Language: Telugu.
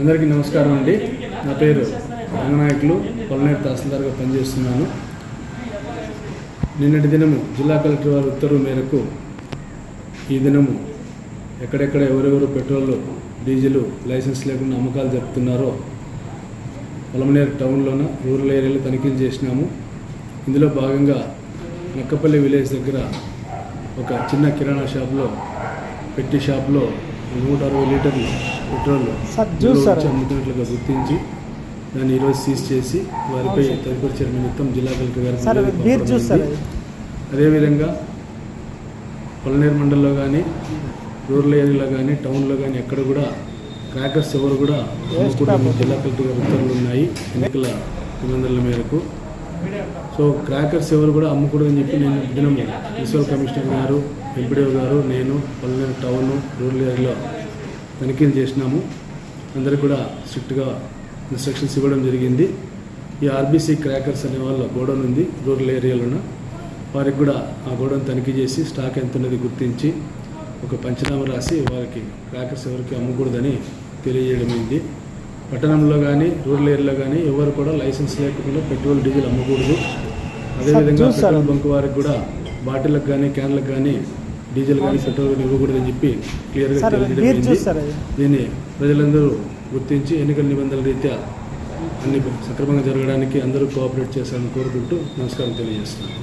అందరికీ నమస్కారం అండి. నా పేరు రంగనాయకులు పొలనేరు తహసీల్దార్గా పనిచేస్తున్నాను. నిన్నటి దినము జిల్లా కలెక్టర్ వారి ఉత్తర్వు మేరకు ఈ దినము ఎక్కడెక్కడ ఎవరెవరు పెట్రోల్ డీజిల్ లైసెన్స్ లేకుండా అమ్మకాలు జరుపుతున్నారో పొలమనేరు టౌన్లోన రూరల్ ఏరియాలో తనిఖీలు చేసినాము. ఇందులో భాగంగా నక్కపల్లి విలేజ్ దగ్గర ఒక చిన్న కిరాణా షాప్లో పెట్టి షాప్లో నూట అరవై లీటర్లు పెట్రోల్ అమ్ముతున్నట్లుగా గుర్తించి దాన్ని ఈరోజు సీజ్ చేసి వారిపై తదుపరి చర్య నిమిత్తం జిల్లా కలెక్టర్ జరిగింది. అదేవిధంగా పొలనేరు మండలంలో కానీ రూరల్ ఏరియాలో కానీ టౌన్లో కానీ ఎక్కడ కూడా క్రాకర్స్ ఎవరు కూడా జిల్లా కలెక్టర్ గారి ఉత్తర్వులు ఉన్నాయి. ఎన్నికల నిబంధనల మేరకు. సో క్రాకర్స్ ఎవరు కూడా అమ్మకూడదని చెప్పి నేను దినం మున్సిపల్ కమిషనర్ గారు ఎంపీడీఓ గారు నేను పల్లెరు టౌన్ రూరల్ ఏరియాలో తనిఖీలు చేసినాము. అందరికి కూడా స్ట్రిక్ట్గా ఇన్స్ట్రక్షన్స్ ఇవ్వడం జరిగింది. ఈ ఆర్బీసీ క్రాకర్స్ అనే వాళ్ళ గోడౌన్ ఉంది రూరల్ ఏరియాలోన. వారికి కూడా ఆ గోడౌన్ తనిఖీ చేసి స్టాక్ ఎంత ఉన్నది గుర్తించి ఒక పంచనామా రాసి వారికి క్రాకర్స్ ఎవరికి అమ్మకూడదని తెలియజేయడమైంది పట్టణంలో కానీ రూరల్ ఏరియాలో కానీ ఎవరు కూడా లైసెన్స్ లేకుండా పెట్రోల్ డీజిల్ అమ్మకూడదు. అదేవిధంగా. పెట్రోల్ బంక్ వారికి కూడా బాటిళ్ళకు కానీ క్యాన్లకు కానీ డీజిల్ కానీ పెట్రోల్ కానీ ఇవ్వకూడదని చెప్పి క్లియర్గా తెలియజేయడం దీన్ని ప్రజలందరూ గుర్తించి ఎన్నికల నిబంధనల రీత్యా అన్ని సక్రమంగా జరగడానికి అందరూ కోఆపరేట్ చేస్తారని కోరుకుంటూ నమస్కారం తెలియజేస్తున్నాను.